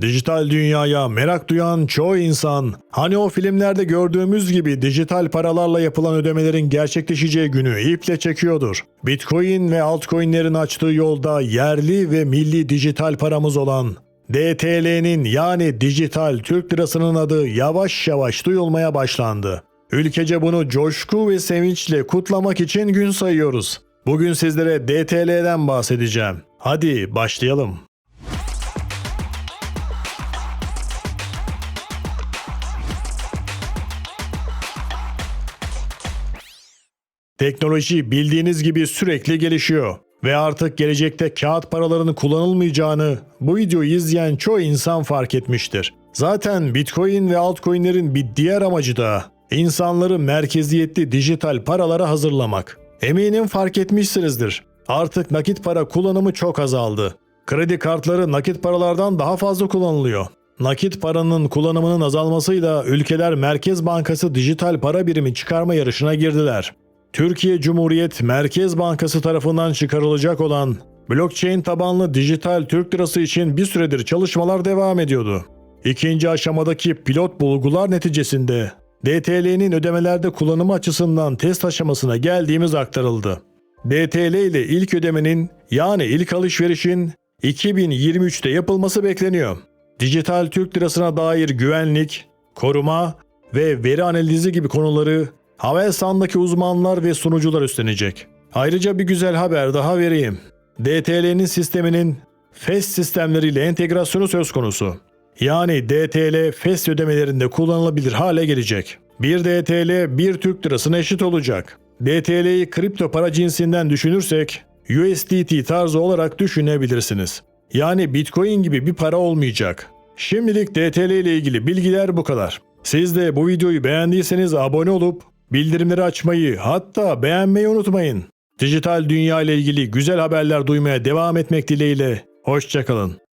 Dijital dünyaya merak duyan çoğu insan, hani o filmlerde gördüğümüz gibi dijital paralarla yapılan ödemelerin gerçekleşeceği günü iple çekiyordur. Bitcoin ve altcoin'lerin açtığı yolda yerli ve milli dijital paramız olan DTL'nin yani dijital Türk lirasının adı yavaş yavaş duyulmaya başlandı. Ülkece bunu coşku ve sevinçle kutlamak için gün sayıyoruz. Bugün sizlere DTL'den bahsedeceğim. Hadi başlayalım. Teknoloji bildiğiniz gibi sürekli gelişiyor ve artık gelecekte kağıt paraların kullanılmayacağını bu videoyu izleyen çoğu insan fark etmiştir. Zaten Bitcoin ve altcoin'lerin bir diğer amacı da insanları merkeziyetli dijital paralara hazırlamak. Eminim fark etmişsinizdir. Artık nakit para kullanımı çok azaldı. Kredi kartları nakit paralardan daha fazla kullanılıyor. Nakit paranın kullanımının azalmasıyla ülkeler Merkez Bankası dijital para birimi çıkarma yarışına girdiler. Türkiye Cumhuriyet Merkez Bankası tarafından çıkarılacak olan blockchain tabanlı dijital Türk lirası için bir süredir çalışmalar devam ediyordu. İkinci aşamadaki pilot bulgular neticesinde DTL'nin ödemelerde kullanımı açısından test aşamasına geldiğimiz aktarıldı. DTL ile ilk ödemenin yani ilk alışverişin 2023'te yapılması bekleniyor. Dijital Türk lirasına dair güvenlik, koruma ve veri analizi gibi konuları Havelsan'daki uzmanlar ve sunucular üstlenecek. Ayrıca bir güzel haber daha vereyim. DTL'nin sisteminin FES sistemleriyle entegrasyonu söz konusu. Yani DTL FES ödemelerinde kullanılabilir hale gelecek. Bir DTL bir Türk lirasına eşit olacak. DTL'yi kripto para cinsinden düşünürsek USDT tarzı olarak düşünebilirsiniz. Yani Bitcoin gibi bir para olmayacak. Şimdilik DTL ile ilgili bilgiler bu kadar. Siz de bu videoyu beğendiyseniz abone olup bildirimleri açmayı hatta beğenmeyi unutmayın. Dijital dünya ile ilgili güzel haberler duymaya devam etmek dileğiyle. Hoşçakalın.